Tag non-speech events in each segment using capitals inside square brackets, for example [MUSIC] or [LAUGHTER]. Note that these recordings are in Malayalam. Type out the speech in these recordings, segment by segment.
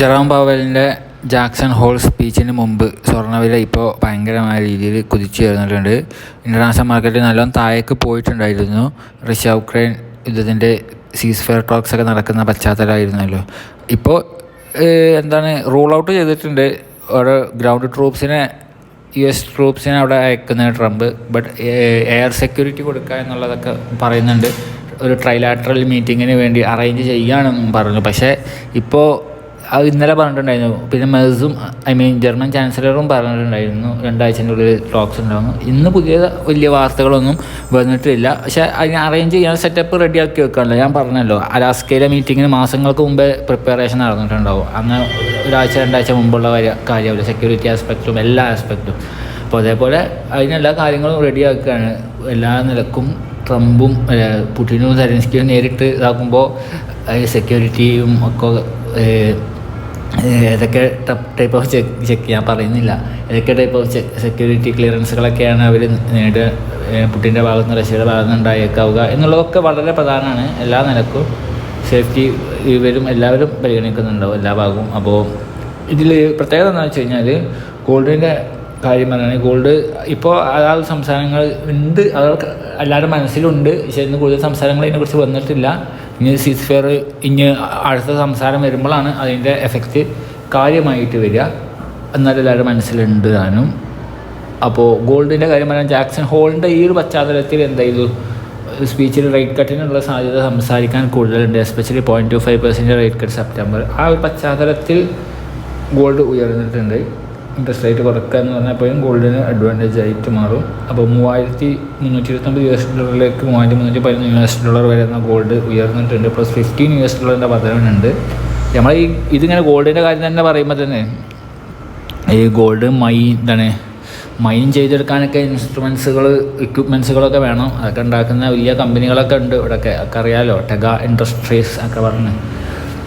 ജെറോം പവലിന്റെ ജാക്സൺ ഹോൾ സ്പീച്ചിന് മുമ്പ് സ്വർണവില ഇപ്പോൾ ഭയങ്കരമായ രീതിയിൽ കുതിച്ചു വരുന്നിട്ടുണ്ട് ഇന്റർനാഷണൽ മാർക്കറ്റിൽ നല്ലോണം താഴേക്ക് പോയിട്ടുണ്ടായിരുന്നു. റഷ്യ ഉക്രൈൻ യുദ്ധത്തിന്റെ സീസ് ഫെയർ ടോക്സ് ഒക്കെ നടക്കുന്ന പശ്ചാത്തലമായിരുന്നല്ലോ. ഇപ്പോൾ എന്താണ് റൂൾ ഔട്ട് ചെയ്തിട്ടുണ്ട്. ഓരോ ഗ്രൗണ്ട് ട്രൂപ്സിനെ യു എസ് ട്രൂപ്സിനെ അവിടെ അയക്കുന്ന ട്രംപ്. ബട്ട് എയർ സെക്യൂരിറ്റി കൊടുക്കുക എന്നുള്ളതൊക്കെ പറയുന്നുണ്ട്. ഒരു ട്രൈലാറ്ററൽ മീറ്റിങ്ങിന് വേണ്ടി അറേഞ്ച് ചെയ്യുകയാണെന്നും പറഞ്ഞു. പക്ഷേ ഇപ്പോൾ അത് ഇന്നലെ പറഞ്ഞിട്ടുണ്ടായിരുന്നു. പിന്നെ മെഴ്സും ഐ മീൻ ജർമ്മൻ ചാൻസലറും പറഞ്ഞിട്ടുണ്ടായിരുന്നു. രണ്ടാഴ്ചന്റെ ഉള്ളിൽ ടോക്സ് ഉണ്ടാകുന്നു ഇന്ന് പുതിയ വലിയ വാർത്തകളൊന്നും വന്നിട്ടില്ല. പക്ഷേ അതിന് അറേഞ്ച് ചെയ്യാൻ സെറ്റപ്പ് റെഡിയാക്കി വെക്കാണല്ലോ ഞാൻ പറഞ്ഞല്ലോ അലാസ്കയിലെ മീറ്റിങ്ങിന് മാസങ്ങൾക്ക് മുമ്പേ പ്രിപ്പറേഷൻ നടന്നിട്ടുണ്ടാവും. അന്ന് ഒരാഴ്ച രണ്ടാഴ്ച മുമ്പുള്ള കാര്യമാവില്ല സെക്യൂരിറ്റി ആസ്പെക്റ്റും എല്ലാ ആസ്പെക്റ്റും അപ്പോൾ അതേപോലെ അതിനെല്ലാ കാര്യങ്ങളും റെഡിയാക്കുകയാണ് എല്ലാ നിലക്കും ട്രംപും പുടിനും സെലൻസ്കിയും നേരിട്ട് ഇതാക്കുമ്പോൾ സെക്യൂരിറ്റിയും ഒക്കെ ഏതൊക്കെ ടൈപ്പ് ഓഫ് ചെക്ക് ചെക്ക് ഞാൻ പറയുന്നില്ല. ഏതൊക്കെ ടൈപ്പ് ഓഫ് സെക്യൂരിറ്റി ക്ലിയറൻസുകളൊക്കെയാണ് അവർ നേടുക പുട്ടിന്റെ ഭാഗത്ത് നിന്ന് റഷ്യയുടെ ഭാഗത്ത് നിന്ന് ഉണ്ടായേക്കാവുക എന്നുള്ളതൊക്കെ വളരെ പ്രധാനമാണ്. എല്ലാ നിലക്കും സേഫ്റ്റി ഇവരും എല്ലാവരും പരിഗണിക്കുന്നുണ്ടാവും എല്ലാ ഭാഗവും. അപ്പോൾ ഇതിൽ പ്രത്യേകത എന്താണെന്ന് വെച്ച് കഴിഞ്ഞാൽ ഗോൾഡിന്റെ കാര്യം പറയുകയാണെങ്കിൽ ഗോൾഡ് ഇപ്പോൾ അതാത് സംസ്ഥാനങ്ങൾ ഉണ്ട് അതൊക്കെ എല്ലാവരുടെ മനസ്സിലുണ്ട്. പക്ഷേ ഇന്ന് കൂടുതൽ സംസ്ഥാനങ്ങൾ ഇതിനെക്കുറിച്ച് വന്നിട്ടില്ല. ഇനി സീസ് ഫെയർ ഇനി അടുത്ത സംസാരം വരുമ്പോഴാണ് അതിന്റെ എഫക്റ്റ് കാര്യമായിട്ട് വരിക. എന്നാലും എല്ലാവരുടെ മനസ്സിലുണ്ട് താനും. അപ്പോൾ ഗോൾഡിന്റെ കാര്യം പറയാൻ ജാക്സൺ ഹോളിന്റെ ഈ ഒരു പശ്ചാത്തലത്തിൽ എന്തായാലും സ്പീച്ചിൽ റേറ്റ് കട്ടിനുള്ള സാധ്യത സംസാരിക്കാൻ കൂടുതലുണ്ട്. Especially point two five percent rate cut September ആ ഒരു പശ്ചാത്തലത്തിൽ ഗോൾഡ് ഉയർന്നിട്ടുണ്ട്. ഇൻട്രസ്റ്റ് റേറ്റ് കുറക്കുക എന്ന് പറഞ്ഞാൽ എപ്പോഴും ഗോൾഡിന് അഡ്വാന്റേജ് ആയിട്ട് മാറും. അപ്പോൾ മൂവായിരത്തി മുന്നൂറ്റി ഇരുപത്തൊമ്പത് യു എസ് ഡോളറിലേക്ക് മൂവായിരത്തി മുന്നൂറ്റി പതിനൊന്ന് യു എസ് ഡോളർ വരെ എന്ന ഗോൾഡ് ഉയർന്നിട്ടുണ്ട്. പ്ലസ് ഫിഫ്റ്റീൻ യു എസ് ഡോളറിന്റെ വർധനവുണ്ട് നമ്മൾ ഈ ഇതിങ്ങനെ ഗോൾഡിന്റെ കാര്യം തന്നെ പറയുമ്പോൾ തന്നെ ഈ ഗോൾഡ് മൈ ഇതാണ് മൈൻ ചെയ്തെടുക്കാനൊക്കെ ഇൻസ്ട്രുമെൻസുകൾ എക്യുപ്മെൻസുകളൊക്കെ വേണം. അതൊക്കെ ഉണ്ടാക്കുന്ന വലിയ കമ്പനികളൊക്കെ ഉണ്ട് ഇവിടെയൊക്കെ ഒക്കെ അറിയാമല്ലോ ടെഗ ഇൻഡസ്ട്രീസ് ഒക്കെ പറഞ്ഞ്.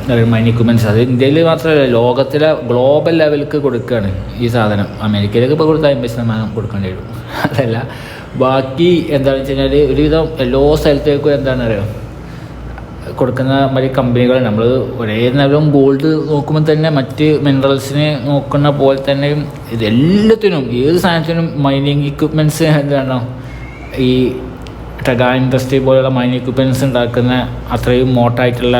മൈൻ എക്യുപ്മെന്റ്സ് അത് ഇന്ത്യയിൽ മാത്രമല്ല ലോകത്തിലെ ഗ്ലോബൽ ലെവലിലേക്ക് കൊടുക്കുകയാണ് ഈ സാധനം. അമേരിക്കയിലേക്ക് ഇപ്പോൾ കൊടുത്താൽ അമ്പത് ശതമാനം കൊടുക്കേണ്ടി വരും. [LAUGHS] അതല്ല ബാക്കി എന്താണെന്ന് വെച്ച് കഴിഞ്ഞാൽ ഒരുവിധം എല്ലാ സ്ഥലത്തേക്കും എന്താണ് അറിയാം? കൊടുക്കുന്ന മറ്റു കമ്പനികൾ നമ്മൾ ഒരേ നേരം ഗോൾഡ് നോക്കുമ്പോൾ തന്നെ മറ്റ് മിനറൽസിനെ നോക്കുന്ന പോലെ തന്നെ ഇതെല്ലാത്തിനും ഏത് സാധനത്തിനും മൈനിങ് ഇക്വിപ്മെന്റ്സ് എന്താണ്? ഈ ടഗാ ഇൻഡസ്ട്രി പോലുള്ള മൈനിങ് ഇക്വിപ്മെന്റ്സ് ഉണ്ടാക്കുന്ന അത്രയും മോട്ടായിട്ടുള്ള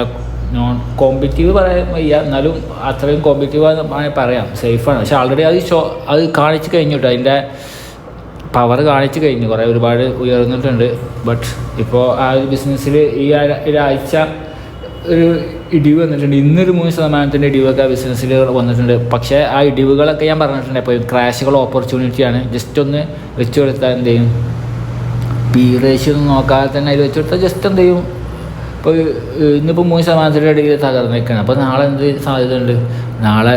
നോൺ കോമ്പറ്റീവ് പറയാൻ വയ്യ. എന്നാലും അത്രയും കോമ്പറ്റീവ് പറയാം സേഫാണ് പക്ഷെ ആൾറെഡി അത് ഷോ അത് കാണിച്ച് കഴിഞ്ഞു കേട്ടോ അതിന്റെ പവർ കാണിച്ച് കഴിഞ്ഞു. കുറേ ഒരുപാട് ഉയർന്നിട്ടുണ്ട്. ബട്ട് ഇപ്പോൾ ആ ഒരു ബിസിനസ്സിൽ ഈ ഒരാഴ്ച ഒരു ഇടിവ് വന്നിട്ടുണ്ട്. ഇന്നൊരു മൂന്ന് ശതമാനത്തിന്റെ ഇടിവൊക്കെ ആ ബിസിനസ്സിൽ വന്നിട്ടുണ്ട്. പക്ഷേ ആ ഇടിവുകളൊക്കെ ഞാൻ പറഞ്ഞിട്ടുണ്ട്. ഇപ്പോൾ ക്രാഷുകൾ ഓപ്പർച്യൂണിറ്റിയാണ് ജസ്റ്റ് ഒന്ന് വെച്ചു കൊടുത്താൽ എന്ത് ചെയ്യും? പി റേഷ്യോ ഒന്നും നോക്കാതെ തന്നെ അതിൽ വെച്ചു കൊടുത്താൽ ജസ്റ്റ് എന്ത് ചെയ്യും? ഇപ്പോൾ ഇന്നിപ്പോൾ മൂന്ന് ശതമാനത്തിന്റെ ഇടയിൽ തകർന്നു തകർന്നേക്കാണ് അപ്പോൾ നാളെ എന്ത് സാധ്യത ഉണ്ട് നാളെ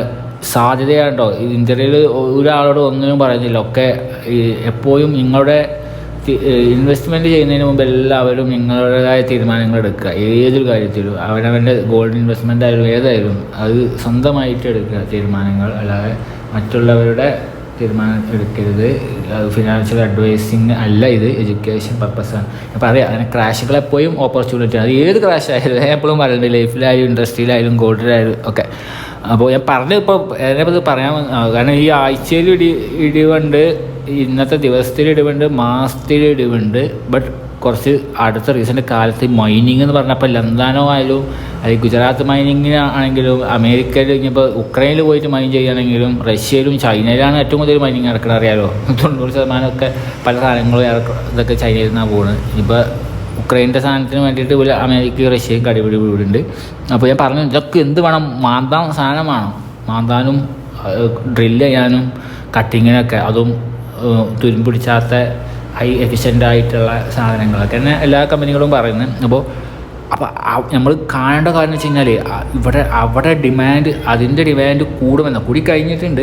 സാധ്യതയാണ് കേട്ടോ ഇന്ത്യയിൽ ഒരാളോട് ഒന്നിനും പറയുന്നില്ല. ഒക്കെ എപ്പോഴും നിങ്ങളുടെ ഇൻവെസ്റ്റ്മെന്റ് ചെയ്യുന്നതിന് മുമ്പ് എല്ലാവരും നിങ്ങളുടേതായ തീരുമാനങ്ങൾ എടുക്കുക. ഏതൊരു കാര്യത്തിലും അവനവന്റെ ഗോൾഡ് ഇൻവെസ്റ്റ്മെന്റ് ആയാലും ഏതായാലും അത് സ്വന്തമായിട്ട് എടുക്കുക. തീരുമാനങ്ങൾ അല്ലാതെ മറ്റുള്ളവരുടെ തീരുമാനം എടുക്കരുത് ഫിനാൻഷ്യൽ അഡ്വൈസിങ് അല്ല ഇത് എഡ്യൂക്കേഷൻ പർപ്പസാണ് അപ്പോൾ അറിയാം അങ്ങനെ ക്രാഷുകൾ എപ്പോഴും ഓപ്പർച്യൂണിറ്റി അത് ഏത് ക്രാഷ് ആയാലും ഞാൻ എപ്പോഴും പറയുന്നുണ്ട് ലൈഫിലായാലും ഇൻഡസ്ട്രിയിലായാലും ഗോൾഡിലായാലും ഒക്കെ. അപ്പോൾ ഞാൻ പറഞ്ഞു ഇപ്പോൾ അതിനെപ്പറ്റി പറയാൻ കാരണം ഈ ആഴ്ചയിൽ ഇടി ഇടിവുണ്ട് ഇന്നത്തെ ദിവസത്തിൽ ഇടിവുണ്ട് മാസത്തിൽ ഇടിവുണ്ട് ബട്ട് കുറച്ച് അടുത്ത റീസെന്റ് കാലത്ത് മൈനിങ് എന്ന് പറഞ്ഞപ്പോൾ ലന്താനോ ആയാലും അല്ലെങ്കിൽ ഗുജറാത്ത് മൈനിങ്ങിന് ആണെങ്കിലും അമേരിക്കയിൽ ഇനിയിപ്പോൾ ഉക്രൈനിൽ പോയിട്ട് മൈൻ ചെയ്യുകയാണെങ്കിലും റഷ്യയിലും ചൈനയിലാണ് ഏറ്റവും കൂടുതൽ മൈനിങ് നടക്കുന്നത് അറിയാലോ? [LAUGHS] തൊണ്ണൂറ് ശതമാനമൊക്കെ പല സാധനങ്ങളും ഇതൊക്കെ ചൈനയിൽ നിന്നാണ് പോകുന്നത്. ഇപ്പോൾ ഉക്രൈന്റെ സാധനത്തിന് വേണ്ടിയിട്ട് പോലെ അമേരിക്കയും റഷ്യയും കടിപിടി വീടുണ്ട് അപ്പോൾ ഞാൻ പറഞ്ഞു ഇതൊക്കെ എന്ത് വേണം? മാന്താൻ സാധനം വേണം. മാന്താനും ഡ്രില്ല് ചെയ്യാനും കട്ടിങ്ങിനൊക്കെ അതും തുരുമ്പിടിച്ചാത്ത ഹൈ എഫിഷ്യന്റ് ആയിട്ടുള്ള സാധനങ്ങളൊക്കെ. തന്നെ എല്ലാ കമ്പനികളും പറയുന്നത്. അപ്പോൾ അപ്പോൾ നമ്മൾ കാണേണ്ട കാര്യം എന്ന് വെച്ച് കഴിഞ്ഞാൽ ഇവിടെ അവിടെ ഡിമാൻഡ് അതിന്റെ ഡിമാൻഡ് കൂടുമെന്ന്. കൂടി കഴിഞ്ഞിട്ടുണ്ട്.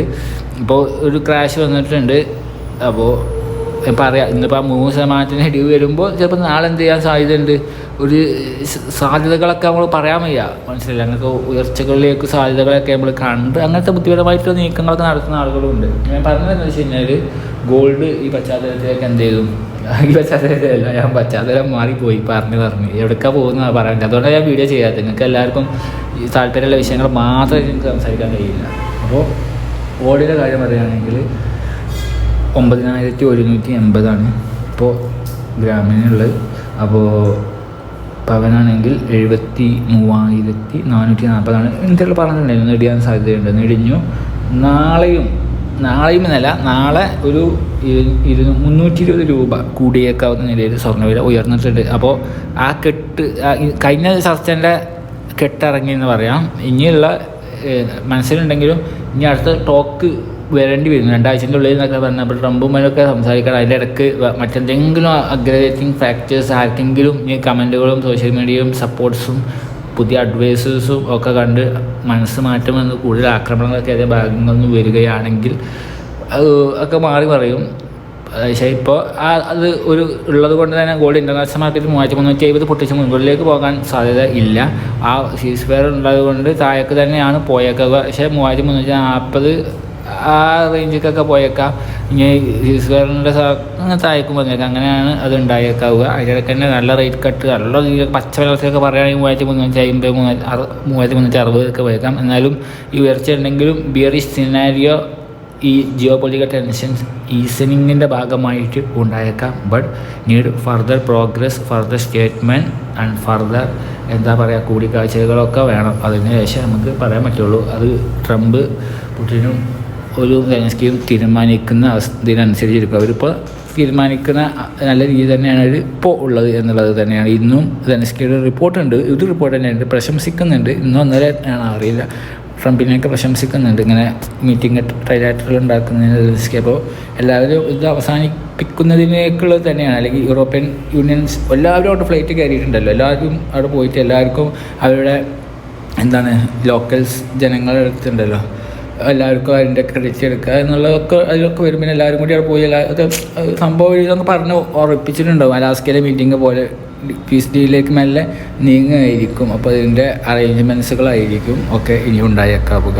ഇപ്പോൾ ഒരു ക്രാഷ് വന്നിട്ടുണ്ട്. അപ്പോൾ പറയാം ഇന്നിപ്പോൾ ആ മൂന്ന് ശതമാനത്തിന് ഇടിവ് വരുമ്പോൾ ചിലപ്പോൾ നാളെ എന്ത് ചെയ്യാൻ സാധ്യതയുണ്ട്? ഒരു സാധ്യതകളൊക്കെ നമ്മൾ പറയാൻ വയ്യ. മനസ്സിലായി അങ്ങനത്തെ ഉയർച്ചകളിലേക്ക് സാധ്യതകളൊക്കെ നമ്മൾ കണ്ട് അങ്ങനത്തെ ബുദ്ധിപരമായിട്ടുള്ള നീക്കങ്ങളൊക്കെ നടത്തുന്ന ആളുകളുണ്ട്. ഞാൻ പറഞ്ഞതെന്ന് വെച്ച് കഴിഞ്ഞാൽ ഗോൾഡ് ഈ പശ്ചാത്തലത്തിലേക്ക് എന്ത് ചെയ്തു? ഈ പശ്ചാത്തലത്തിലല്ല ഞാൻ പശ്ചാത്തലം മാറിപ്പോയി പറഞ്ഞു പറഞ്ഞു. എവിടേക്കാണ് പോകുന്ന പറയാൻ അതുകൊണ്ടാണ് ഞാൻ വീഡിയോ ചെയ്യാത്തത്. നിങ്ങൾക്ക് എല്ലാവർക്കും ഈ താല്പര്യമുള്ള വിഷയങ്ങൾ മാത്രമേ നിങ്ങൾക്ക് സംസാരിക്കാൻ കഴിയില്ല. അപ്പോൾ ഓടിയുടെ കാര്യം പറയുകയാണെങ്കിൽ ഒമ്പതിനായിരത്തി ഒരുന്നൂറ്റി എൺപതാണ് ഇപ്പോൾ ഗ്രാമീണുള്ളത് അപ്പോൾ പവനാണെങ്കിൽ എഴുപത്തി മൂവായിരത്തി നാനൂറ്റി നാൽപ്പതാണ് എന്തെങ്കിലും പറഞ്ഞിട്ടുണ്ടായിരുന്നു നേടിയാൻ സാധ്യതയുണ്ട് നേടിഞ്ഞു നാളെയും നാളെയും എന്നല്ല നാളെ ഒരു ഇരു- മുന്നൂറ്റി ഇരുപത് രൂപ കൂടിയേക്കാവുന്ന നിലയിൽ സ്വർണവില ഉയർന്നിട്ടുണ്ട്. അപ്പോൾ ആ കെട്ട് കഴിഞ്ഞ ചർച്ചന്റെ കെട്ടിറങ്ങി എന്ന് പറയാം. ഇനിയുള്ള മനസ്സിലുണ്ടെങ്കിലും ഇനി അടുത്ത ടോക്ക് വരേണ്ടി വരും. രണ്ടാഴ്ചന്റെ ഉള്ളിൽ എന്നൊക്കെ പറഞ്ഞപ്പോൾ ട്രംപുമാരൊക്കെ സംസാരിക്കണം. അതിന്റെ ഇടയ്ക്ക് മറ്റെന്തെങ്കിലും അഗ്രഹേറ്റിംഗ് ഫാക്ടേഴ്സ് ആർക്കെങ്കിലും ഈ കമന്റുകളും സോഷ്യൽ മീഡിയയും സപ്പോർട്ട്സും പുതിയ അഡ്വൈസേഴ്സും ഒക്കെ കണ്ട് മനസ്സ് മാറ്റുമെന്ന് കൂടുതൽ ആക്രമണങ്ങളൊക്കെ അതേ ഭാഗങ്ങളിൽ നിന്ന് വരികയാണെങ്കിൽ ഒക്കെ മാറി പറയും. പക്ഷേ ഇപ്പോൾ ആ അത് ഒരു ഉള്ളത് കൊണ്ട് തന്നെ ഗോൾഡ് ഇന്റർനാഷണൽ മാർക്കറ്റിൽ മൂവായിരത്തി മുന്നൂറ്റി എഴുപത് പൊട്ടിച്ച് മുൻപിലേക്ക് പോകാൻ സാധ്യത ഇല്ല. ആ സീസ് ഫെയർ ഉള്ളത് കൊണ്ട് താഴേക്ക് തന്നെയാണ് പോയേക്കുക. പക്ഷേ മൂവായിരത്തി മുന്നൂറ്റി നാൽപ്പത് ആ റേഞ്ചിലേക്കൊക്കെ പോയേക്കാം. ഇനി സീസ് അങ്ങനത്തെ അങ്ങനെ താഴേക്കും വന്നേക്കാം അങ്ങനെയാണ് അത് ഉണ്ടായേക്കാവുക. അതിനിടയ്ക്ക് തന്നെ നല്ല റേറ്റ് കട്ട് നല്ല പച്ച വെള്ളത്തിലൊക്കെ പറയുകയാണെങ്കിൽ മൂവായിരത്തി മുന്നൂറ്റി അമ്പത് മൂവായിരത്തി അറു മൂവായിരത്തി മുന്നൂറ്റി അറുപതൊക്കെ പോയേക്കാം. എന്നാലും ഈ ഉയർച്ച ഉണ്ടെങ്കിലും ബിയറിഷ് സിനാരിയോ ഈ ജിയോ പൊളിറ്റിക്കൽ ടെൻഷൻസ് ഈസനിങ്ങിന്റെ ഭാഗമായിട്ട് ഉണ്ടായേക്കാം. But need further progress further statement and further എന്താ പറയുക കൂടിക്കാഴ്ചകളൊക്കെ വേണം. അതിന് ശേഷം നമുക്ക് പറയാൻ പറ്റുള്ളൂ. അത് ട്രംപ് പുടിനും ഒരു സ്കീം തീരുമാനിക്കുന്ന അവസ്ഥയിലനുസരിച്ചിരിക്കും അവരിപ്പോൾ തീരുമാനിക്കുന്ന നല്ല രീതി തന്നെയാണ് അവർ ഇപ്പോൾ ഉള്ളത് എന്നുള്ളത് തന്നെയാണ്. ഇന്നും ധനസ്കിയുടെ റിപ്പോർട്ടുണ്ട്. ഇത് റിപ്പോർട്ട് തന്നെയുണ്ട്. പ്രശംസിക്കുന്നുണ്ട്. ഇന്നും ഒന്നര ആണ് അറിയില്ല. ട്രംപിനെയൊക്കെ പ്രശംസിക്കുന്നുണ്ട്. ഇങ്ങനെ മീറ്റിംഗ് ട്രൈലാറ്ററൽ ഉണ്ടാക്കുന്നതിന് ധനസ്കി അപ്പോൾ എല്ലാവരും ഇത് അവസാനിപ്പിക്കുന്നതിനേക്കുള്ളത് തന്നെയാണ്. അല്ലെങ്കിൽ യൂറോപ്യൻ യൂണിയൻസ് എല്ലാവരും അവിടെ ഫ്ലൈറ്റ് കയറിയിട്ടുണ്ടല്ലോ. എല്ലാവരും അവിടെ പോയിട്ട് എല്ലാവർക്കും അവരുടെ എന്താണ് ലോക്കൽസ് ജനങ്ങളുടെ അടുത്തുണ്ടല്ലോ. എല്ലാവർക്കും അതിന്റെ ക്രെഡിറ്റ് എടുക്കുക എന്നുള്ളതൊക്കെ അതിലൊക്കെ വരും. പിന്നെ എല്ലാവരും കൂടി അവിടെ പോയി എല്ലാ ഒക്കെ സംഭവം ഇതൊക്കെ പറഞ്ഞ് ഉറപ്പിച്ചിട്ടുണ്ടാവും. അലാസ്കയിലെ മീറ്റിംഗ് പോലെ പീസ് ഡിയിലേക്ക് മെല്ലെ നീങ്ങുകയായിരിക്കും അപ്പോൾ അതിന്റെ അറേഞ്ച്മെന്റ്സുകളായിരിക്കും ഒക്കെ ഇനി ഉണ്ടായേക്കാവുക.